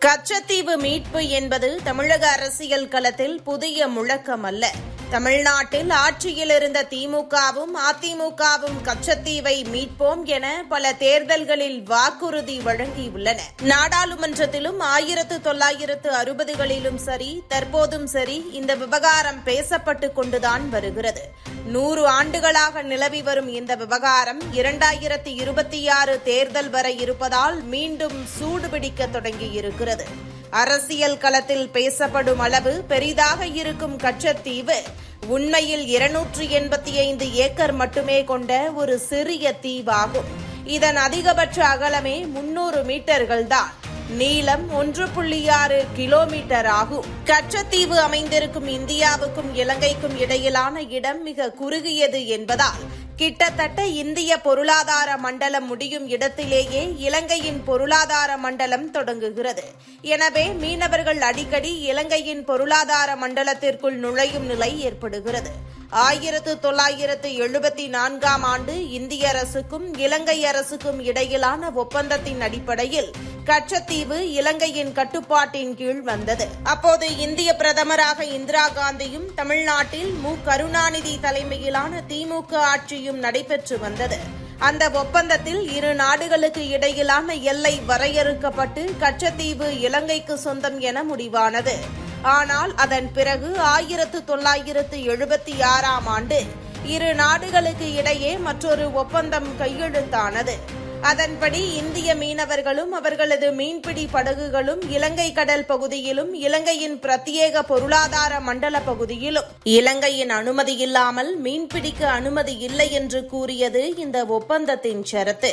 கச்சத்தீவு மீட்பு என்பது தமிழக அரசியல் களத்தில் புதிய முழக்கம் அல்ல தமிழ்நாட்டில் ஆட்சியில் இருந்த திமுகவும் அதிமுகவும் கச்சத்தீவை மீட்போம் என பல தேர்தல்களில் வாக்குறுதி வழங்கியுள்ளன. நாடாளுமன்றத்திலும் ஆயிரத்து தொள்ளாயிரத்து அறுபதுகளிலும் சரி தற்போதும் சரி இந்த விவகாரம் பேசப்பட்டு கொண்டுதான் வருகிறது. நூறு ஆண்டுகளாக நிலவி வரும் இந்த விவகாரம் இரண்டாயிரத்தி இருபத்தி ஆறு தேர்தல் வரை இருப்பதால் மீண்டும் சூடுபிடிக்க தொடங்கியிருக்கிறது. அரசியல் களத்தில் பேசப்படும் அளவு பெரிதாக இருக்கும் கச்சத்தீவு உண்மையில் இருநூற்றி எண்பத்தி ஐந்து ஏக்கர் மட்டுமே கொண்ட ஒரு சிறிய தீவாகும். இதன் அதிகபட்ச அகலமே முன்னூறு மீட்டர்கள்தான் நீளம் ஒன்று புள்ளி ஆறு கிலோமீட்டர் ஆகும். கச்சத்தீவு அமைந்திருக்கும் இந்தியாவுக்கும் இலங்கைக்கும் இடையிலான இடம் மிக குறுகியது என்பதால் கிட்டத்தட்ட இந்திய பொருளாதார மண்டலம் முடியும் இடத்திலேயே இலங்கையின் பொருளாதார மண்டலம் தொடங்குகிறது. எனவே மீனவர்கள் அடிக்கடி இலங்கையின் பொருளாதார மண்டலத்திற்குள் நுழையும் நிலை ஏற்படுகிறது. ஆயிரத்து தொள்ளாயிரத்து எழுபத்தி நான்காம் ஆண்டு இந்திய அரசுக்கும் இலங்கை அரசுக்கும் இடையிலான ஒப்பந்தத்தின் அடிப்படையில் கச்சத்தீவு இலங்கையின் கட்டுப்பாட்டின் கீழ் வந்தது. அப்போது இந்திய பிரதமராக இந்திரா காந்தியும் தமிழ்நாட்டில் மு. கருணாநிதி தலைமையிலான திமுக ஆட்சியும் நடைபெற்று வந்தது. அந்த ஒப்பந்தத்தில் இரு நாடுகளுக்கு இடையிலான எல்லை வரையறுக்கப்பட்டு கச்சத்தீவு இலங்கைக்கு சொந்தம் என முடிவானது. ஆனால் அதன் பிறகு ஆயிரத்து தொள்ளாயிரத்து எழுபத்தி ஆறாம் ஆண்டு இரு நாடுகளுக்கு இடையே மற்றொரு ஒப்பந்தம் கையெழுத்தானது. அதன்படி இந்திய மீனவர்களும் அவர்களது மீன்பிடி படகுகளும் இலங்கை கடல் பகுதியிலும் இலங்கையின் பிரத்யேக பொருளாதார மண்டல பகுதியிலும். இலங்கையின் அனுமதி இல்லாமல் மீன்பிடிக்க அனுமதி இல்லை என்று கூறியது இந்த ஒப்பந்தத்தின் ஷரத்து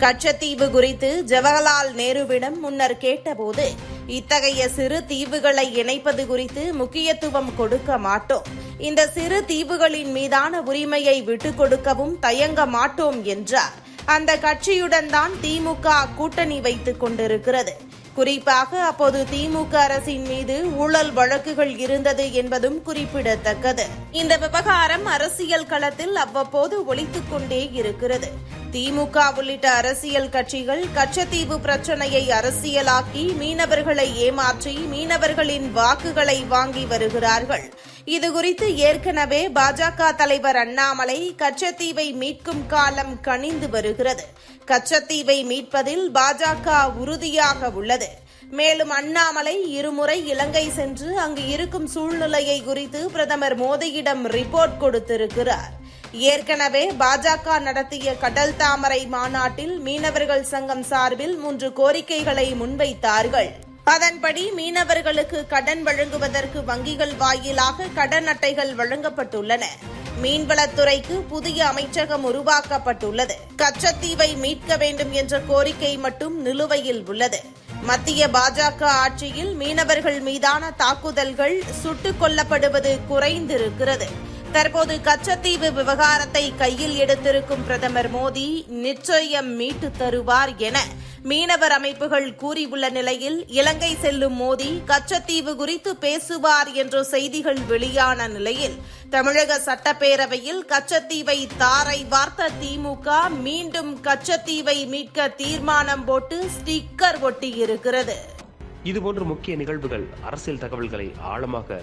கச்சத்தீவு குறித்து ஜவஹர்லால் நேருவிடம் முன்னர் கேட்டபோது இத்தகைய சிறு தீவுகளை இணைப்பது குறித்து முக்கியத்துவம் கொடுக்க மாட்டோம். இந்த சிறு தீவுகளின் மீதான உரிமையை விட்டுக் கொடுக்கவும் தயங்க மாட்டோம் என்றார். அந்த கட்சியுடன் தான் திமுக கூட்டணி வைத்துக் கொண்டிருக்கிறது. குறிப்பாக அப்போது திமுக அரசின் மீது ஊழல் வழக்குகள் இருந்தது என்பதும் குறிப்பிடத்தக்கது. இந்த விவகாரம் அரசியல் களத்தில் அவ்வப்போது ஒழித்துக் கொண்டே இருக்கிறது. திமுக உள்ளிட்ட அரசியல் கட்சிகள் கச்சத்தீவு பிரச்சனையை அரசியலாக்கி மீனவர்களை ஏமாற்றி மீனவர்களின் வாக்குகளை வாங்கி வருகிறார்கள். இதுகுறித்து ஏற்கனவே பாஜக தலைவர் அண்ணாமலை கச்சத்தீவை மீட்கும் காலம் கனிந்து வருகிறது. கச்சத்தீவை மீட்பதில் பாஜக உறுதியாக உள்ளது. மேலும் அண்ணாமலை இருமுறை இலங்கை சென்று அங்கு இருக்கும் சூழ்நிலையை குறித்து பிரதமர் மோடியிடம் ரிப்போர்ட் கொடுத்திருக்கிறார். ஏற்கனவே பாஜக நடத்திய கடல் தாமரை மாநாட்டில் மீனவர்கள் சங்கம் சார்பில் மூன்று கோரிக்கைகளை முன்வைத்தார்கள். அதன்படி மீனவர்களுக்கு கடன் வழங்குவதற்கு வங்கிகள் வாயிலாக கடன் அட்டைகள் வழங்கப்பட்டுள்ளன. மீன்வளத்துறைக்கு புதிய அமைச்சகம் உருவாக்கப்பட்டுள்ளது. கச்சத்தீவை மீட்க வேண்டும் என்ற கோரிக்கை மட்டும் நிலுவையில் உள்ளது. மத்திய பாஜக ஆட்சியில் மீனவர்கள் மீதான தாக்குதல்கள் சுட்டுக் கொல்லப்படுவது குறைந்திருக்கிறது. தற்போது கச்சத்தீவு விவகாரத்தை கையில் எடுத்திருக்கும் பிரதமர் மோடி நிச்சயம் மீட்டு தருவார் என மீனவர் அமைப்புகள் கூறியுள்ள நிலையில் இலங்கை செல்லும் மோடி கச்சத்தீவு குறித்து பேசுவார் என்ற செய்திகள் வெளியான நிலையில் தமிழக சட்டப்பேரவையில் கச்சத்தீவை தாரை வார்த்த திமுக மீண்டும் கச்சத்தீவை மீட்க தீர்மானம் போட்டு ஸ்டிக்கர் ஒட்டியிருக்கிறது. இதுபோன்ற முக்கிய நிகழ்வுகள் அரசியல் தகவல்களை ஆழமாக